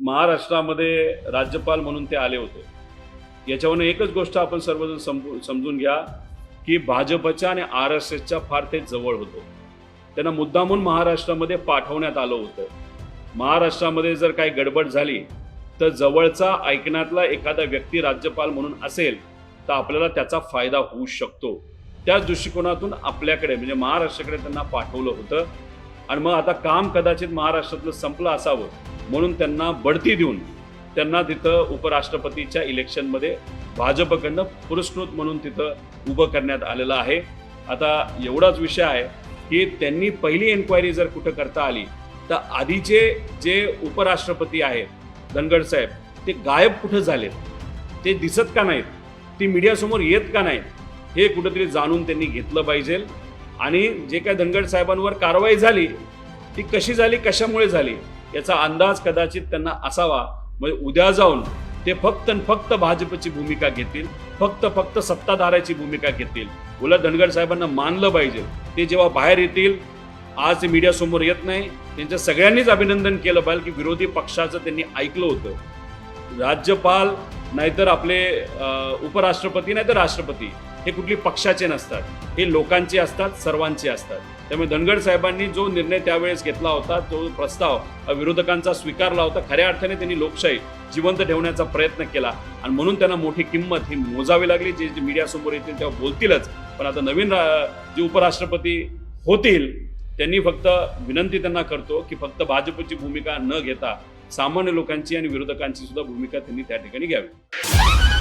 महाराष्ट्रामध्ये राज्यपाल म्हणून ते आले होते. याच्यावरनं एकच गोष्ट आपण सर्वजण समजू समजून घ्या की भाजपच्या आणि आर एस एसच्या फार ते जवळ होतं. त्यांना मुद्दामून महाराष्ट्रामध्ये पाठवण्यात आलं होतं. महाराष्ट्रामध्ये जर काही गडबड झाली तर जवळचा ऐकण्यातला एखादा व्यक्ती राज्यपाल म्हणून असेल तर आपल्याला त्याचा फायदा होऊ शकतो. त्याच दृष्टिकोनातून आपल्याकडे म्हणजे महाराष्ट्राकडे त्यांना पाठवलं होतं. आणि मग आता काम कदाचित महाराष्ट्रातलं संपलं असावं. म्हणून त्यांना बढती देऊन त्यांना तिथं उपराष्ट्रपतीच्या इलेक्शनमध्ये भाजपकडनं पुरस्कृत म्हणून तिथं उभं करण्यात आलेलं आहे. आता एवढाच विषय आहे की त्यांनी पहिली एन्क्वायरी जर कुठं करता आली तर आधीचे जे उपराष्ट्रपती आहेत धनगड साहेब ते गायब कुठं झालेत? ते दिसत का नाहीत? ती मीडियासमोर येत का नाहीत? हे कुठंतरी जाणून त्यांनी घेतलं पाहिजे. आणि जे काय धनगड साहेबांवर कारवाई झाली ती कशी झाली कशामुळे झाली? याचा अंदाज कदाचित त्यांना असावा. म्हणजे उद्या जाऊन ते फक्त आणि फक्त भाजपची भूमिका घेतील फक्त फक्त सत्ताधाऱ्याची भूमिका घेतील. उलट धनगड साहेबांना मानलं पाहिजे. ते जेव्हा बाहेर येतील आज ते मीडियासमोर येत नाही. त्यांच्या सगळ्यांनीच अभिनंदन केलं पाहिजे की विरोधी पक्षाचं त्यांनी ऐकलं होतं. राज्यपाल नाहीतर आपले उपराष्ट्रपती नाहीतर राष्ट्रपती. हे कुठली पक्षाचे नसतात. हे लोकांचे असतात सर्वांचे असतात. त्यामुळे धनगड साहेबांनी जो निर्णय त्यावेळेस घेतला होता तो प्रस्ताव विरोधकांचा स्वीकारला होता. खऱ्या अर्थाने त्यांनी लोकशाही जिवंत ठेवण्याचा प्रयत्न केला. आणि म्हणून त्यांना मोठी किंमत ही मोजावी लागली. जे मीडियासमोर येतील तेव्हा बोलतीलच. पण आता नवीन जे उपराष्ट्रपती होतील त्यांनी फक्त विनंती त्यांना करतो की फक्त भाजपची भूमिका न घेता सामान्य लोकांची आणि विरोधकांची सुद्धा भूमिका त्यांनी त्या ठिकाणी घ्यावी.